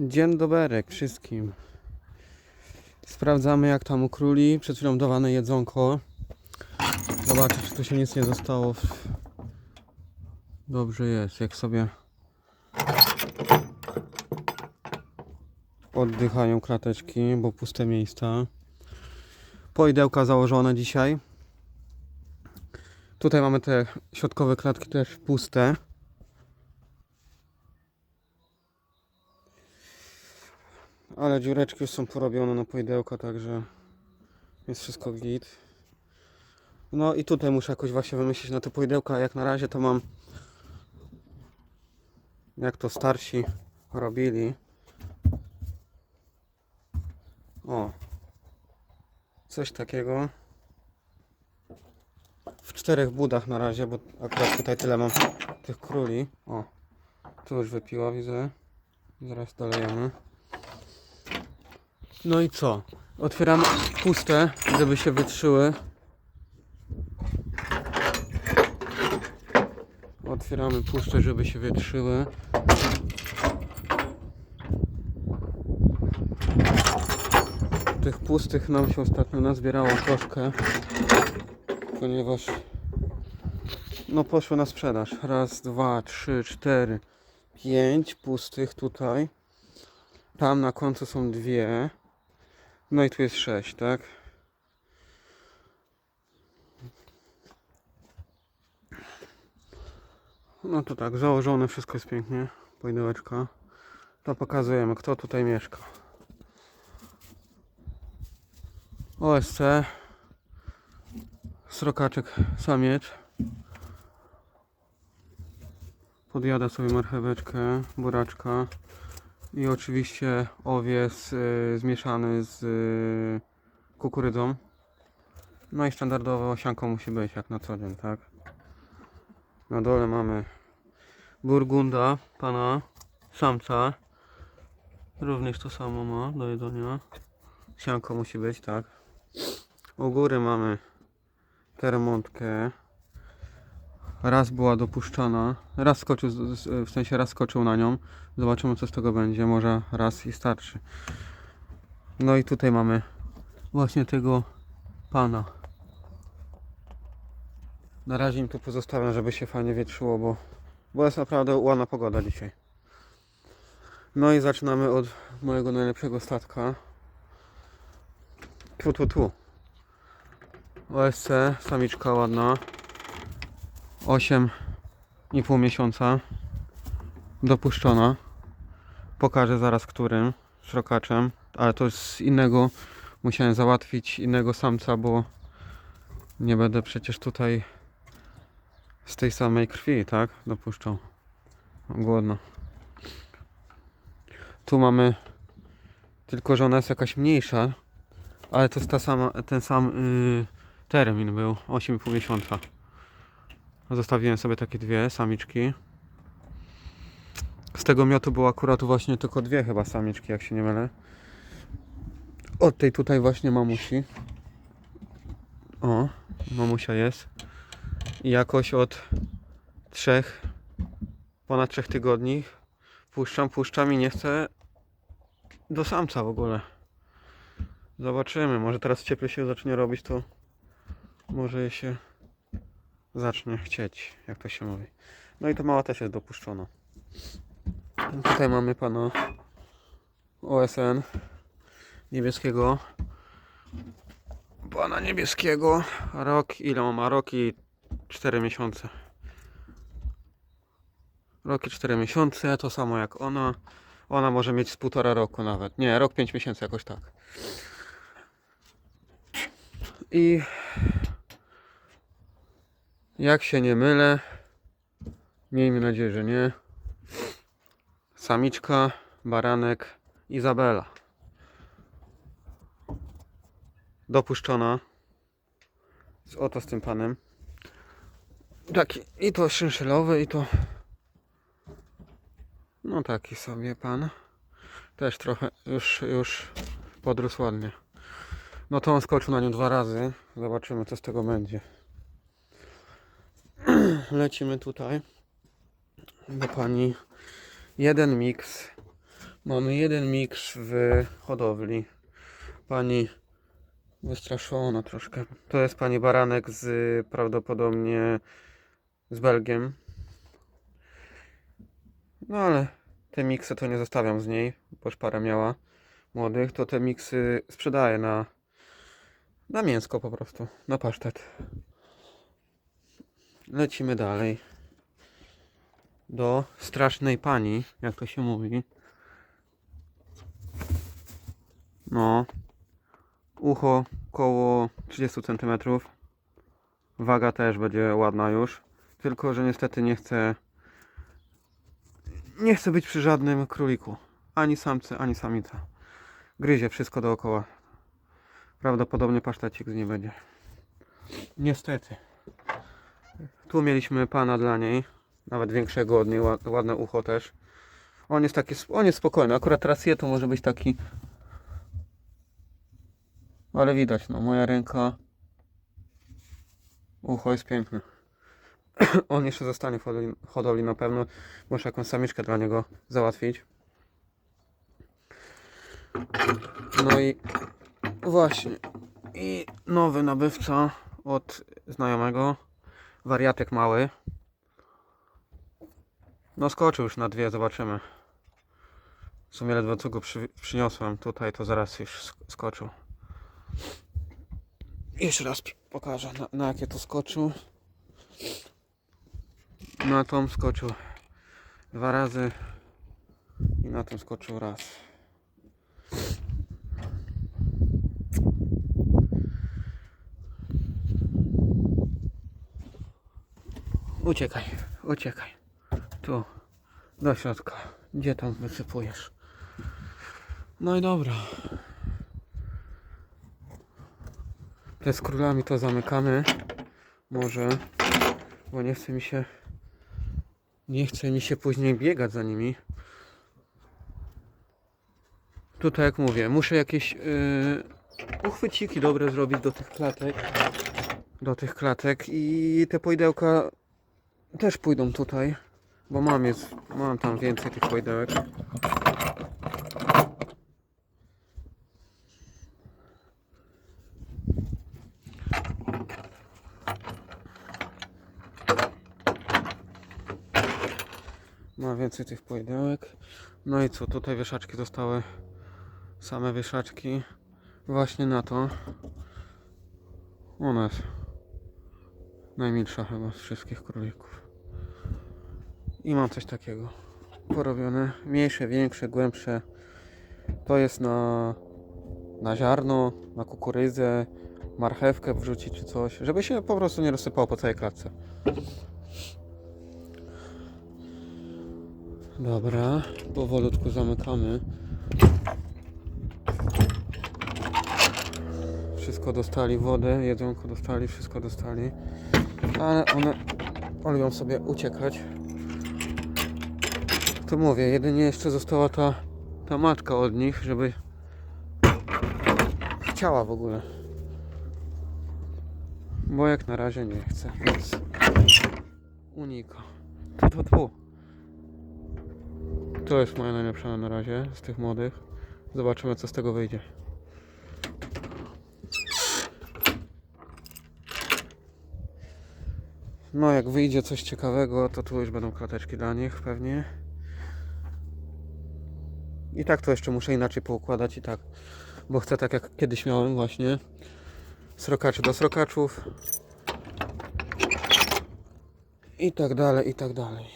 Dzień dobry wszystkim. Sprawdzamy jak tam u króli. Przed chwilą dawane jedzonko. Zobaczę czy tu się nic nie zostało. Dobrze jest, jak sobie oddychają klateczki, bo puste miejsca. Poidełka założone dzisiaj. Tutaj mamy te środkowe klatki też puste. Ale dziureczki już są porobione na poidełka, także jest wszystko git. No i tutaj muszę jakoś właśnie wymyślić na te poidełka. Jak na razie to mam jak to starsi robili. O. Coś takiego. W czterech budach na razie, bo akurat tutaj tyle mam tych króli. O. Tu już wypiła, widzę. Zaraz dolejemy. No i co? Otwieramy puste, żeby się wytrzyły. Otwieramy puste, żeby się wytrzyły. Tych pustych nam się ostatnio nazbierało troszkę, ponieważ no poszły na sprzedaż. Raz, dwa, trzy, cztery, pięć pustych tutaj. Tam na końcu są dwie. No i tu jest 6, tak? No to tak, założone, wszystko jest pięknie. Pojedyłeczka. To pokazujemy, kto tutaj mieszka. OSC. Srokaczek samiec. Podjada sobie marcheweczkę, buraczka. I oczywiście owies y, zmieszany z y, kukurydzą. No i standardowo osianką musi być jak na co dzień, tak? Na dole mamy burgunda, pana samca. Również to samo ma do jedzenia. Sianko musi być, tak? U góry mamy termontkę. Raz była dopuszczana. Raz skoczył, w sensie raz skoczył na nią. Zobaczymy co z tego będzie. Może raz i starczy. No i tutaj mamy właśnie tego pana. Na razie im tu pozostawiam, żeby się fajnie wietrzyło, bo, bo jest naprawdę ładna pogoda dzisiaj. No i zaczynamy od mojego najlepszego statka. Tu, tu, tu. OSC, samiczka ładna. 8,5 miesiąca. Dopuszczona. Pokażę zaraz którym szrokaczem, ale to z innego musiałem załatwić innego samca, bo nie będę przecież tutaj z tej samej krwi, tak? Dopuszczał. Głodno. Tu mamy tylko, że ona jest jakaś mniejsza, ale to jest ta sama, ten sam yy, termin był 8,5 miesiąca. Zostawiłem sobie takie dwie samiczki. Z tego miotu było akurat właśnie tylko dwie chyba samiczki, jak się nie mylę. Od tej tutaj właśnie mamusi. O, mamusia jest. I jakoś od trzech, ponad trzech tygodni puszczam, puszczam i nie chcę do samca w ogóle. Zobaczymy, może teraz cieplej się zacznie robić, to może się zacznie chcieć, jak to się mówi. No i ta mała też jest dopuszczona. Tutaj mamy pana OSN niebieskiego. Pana niebieskiego. Rok, ile on ma? Rok i 4 miesiące. Rok i 4 miesiące, to samo jak ona. Ona może mieć z półtora roku nawet. Nie, rok 5 miesięcy jakoś tak. I jak się nie mylę, miejmy nadzieję, że nie. Samiczka, baranek, Izabela. Dopuszczona. Oto z tym panem. Taki i to szynszylowy, i to. No taki sobie pan. Też trochę już, już podrósł ładnie. No to on skoczył na nią dwa razy. Zobaczymy co z tego będzie. Lecimy tutaj do pani jeden miks. Mamy jeden mikrz w hodowli. Pani wystraszona troszkę. To jest pani baranek z prawdopodobnie z Belgiem. No ale te miksy to nie zostawiam z niej, bo parę miała młodych. To te miksy sprzedaję na, na mięsko po prostu, na pasztet. Lecimy dalej. Do strasznej pani, jak to się mówi. No. Ucho koło 30 cm. Waga też będzie ładna już. Tylko, że niestety nie chcę. Nie chcę być przy żadnym króliku. Ani samce, ani samica. Gryzie wszystko dookoła. Prawdopodobnie pasztecik z niej będzie. Niestety. Tu mieliśmy pana dla niej. Nawet większego od niej. ład- Ładne ucho też. On jest taki, on jest spokojny. Akurat teraz je to może być taki ale widać, no moja ręka. Ucho jest piękne. On jeszcze zostanie w hodowli, hodowli na pewno. Muszę jakąś samiczkę dla niego załatwić. No i właśnie. I nowy nabywca od znajomego. Wariatek mały. No skoczył już na dwie, zobaczymy. W sumie ledwo co go przy, przyniosłem tutaj, to zaraz już sk- skoczył. Jeszcze raz pokażę na, na jakie to skoczył. Na tą skoczył dwa razy i na tą skoczył raz. Uciekaj, uciekaj. Tu, do środka. Gdzie tam wysypujesz? No i dobra. Te z królami to zamykamy. Może, bo nie chce mi się. Nie chce mi się później biegać za nimi. Tutaj jak mówię, muszę jakieś yy, uchwyciki dobre zrobić do tych klatek. Do tych klatek i te pojdełka też pójdą tutaj. Bo mam jest, mam tam więcej tych pojdełek. Ma więcej tych pojedynek. No i co, tutaj wieszaczki zostały same wieszaczki właśnie na to. Ona jest najmilsza chyba z wszystkich królików. I mam coś takiego porobione. Mniejsze, większe, głębsze. To jest na, na ziarno, na kukurydzę, marchewkę wrzucić czy coś, żeby się po prostu nie rozsypało po całej klatce. Dobra, powolutku zamykamy. Wszystko dostali, wodę, jedzonko dostali, wszystko dostali. Ale one lubią sobie uciekać. To mówię, jedynie jeszcze została ta, ta matka od nich, żeby chciała w ogóle. Bo jak na razie nie chce, więc unika. Tu, tu, tu. To jest moja najlepsza na razie z tych młodych. Zobaczymy co z tego wyjdzie. No jak wyjdzie coś ciekawego, to tu już będą klateczki dla nich pewnie. I tak to jeszcze muszę inaczej poukładać i tak. Bo chcę tak jak kiedyś miałem właśnie. Srokaczy do srokaczów. I tak dalej, i tak dalej.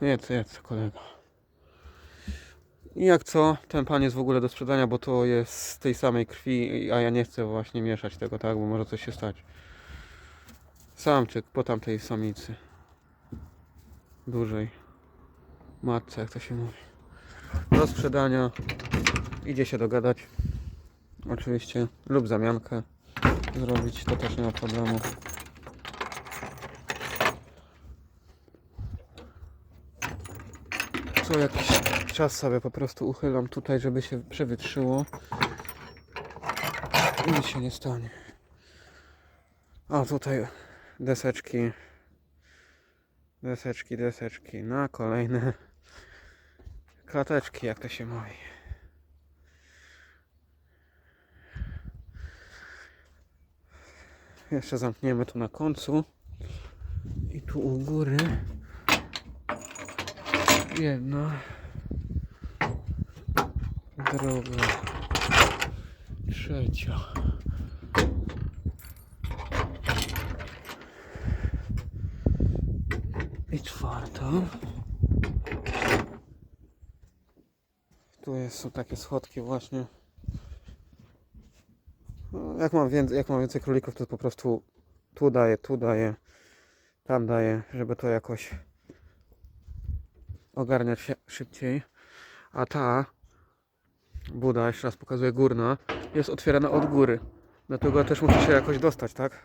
Jedz, jedz, kolega. I jak co, ten pan jest w ogóle do sprzedania, bo to jest z tej samej krwi, a ja nie chcę właśnie mieszać tego, tak, bo może coś się stać. Samczyk po tamtej samicy. Dużej. Matce, jak to się mówi. Do sprzedania. Idzie się dogadać. Oczywiście. Lub zamiankę zrobić, to też nie ma problemu. Co jakiś czas sobie po prostu uchylam tutaj, żeby się przewietrzyło. I nic się nie stanie. A tutaj deseczki Deseczki, deseczki. Na kolejne klateczki, jak to się mówi. Jeszcze zamkniemy tu na końcu. I tu u góry. Jedna. Druga. Trzecia. I czwarta. Tu jest, są takie schodki właśnie. No, jak, mam więcej, jak mam więcej królików, to po prostu tu daję, tu daję, tam daję, żeby to jakoś ogarniać się szybciej. A ta buda, jeszcze raz pokazuję, górna, jest otwierana od góry. Dlatego też muszę się jakoś dostać, tak?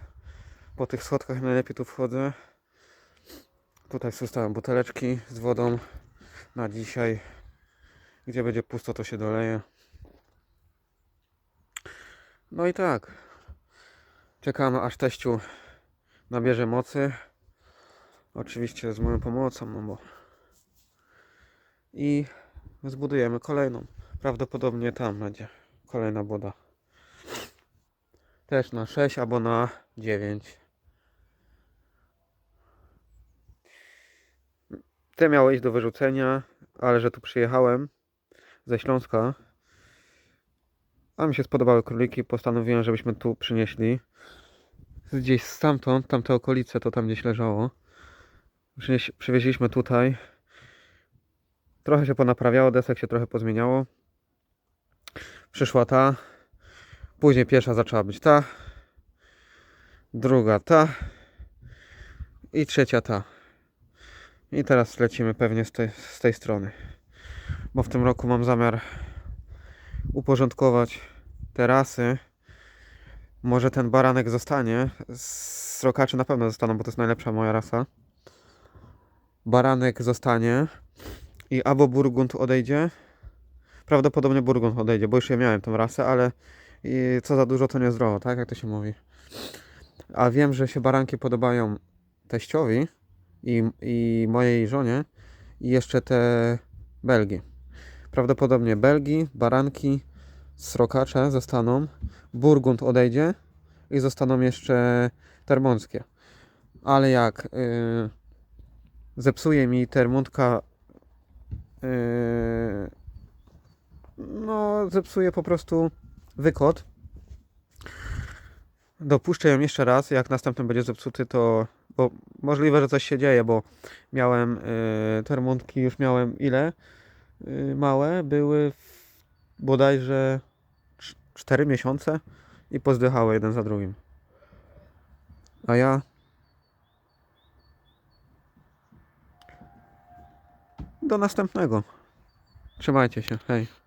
Po tych schodkach najlepiej tu wchodzę. Tutaj zostawiam buteleczki z wodą na dzisiaj. Gdzie będzie pusto, to się doleje. No i tak. Czekamy aż teściu nabierze mocy. Oczywiście z moją pomocą, no bo. I zbudujemy kolejną. Prawdopodobnie tam będzie kolejna buda. Też na 6 albo na 9. Te miały iść do wyrzucenia, ale że tu przyjechałem ze Śląska, a mi się spodobały króliki, postanowiłem, żebyśmy tu przynieśli. Gdzieś stamtąd, tamte okolice, to tam gdzieś leżało. Przywieźliśmy tutaj. Trochę się ponaprawiało, desek się trochę pozmieniało. Przyszła ta. Później pierwsza zaczęła być ta. Druga ta. I trzecia ta. I teraz lecimy pewnie z tej, z tej strony. Bo w tym roku mam zamiar uporządkować terasy. Może ten baranek zostanie. Srokacze na pewno zostaną, bo to jest najlepsza moja rasa. Baranek zostanie. I albo Burgund odejdzie. Prawdopodobnie Burgund odejdzie, bo już ja miałem tą rasę, ale co za dużo to niezdrowo, tak? Jak to się mówi. A wiem, że się baranki podobają teściowi i, i mojej żonie i jeszcze te Belgi. Prawdopodobnie Belgi, baranki, srokacze zostaną, Burgund odejdzie i zostaną jeszcze termonskie. Ale jak yy, zepsuje mi termuntka yy, no zepsuje po prostu wykot dopuszczę ją jeszcze raz, jak następny będzie zepsuty, to bo możliwe, że coś się dzieje, bo miałem y, już miałem ile? Y, małe, były w, bodajże 4 miesiące i pozdychały jeden za drugim. A ja do następnego. Trzymajcie się, hej.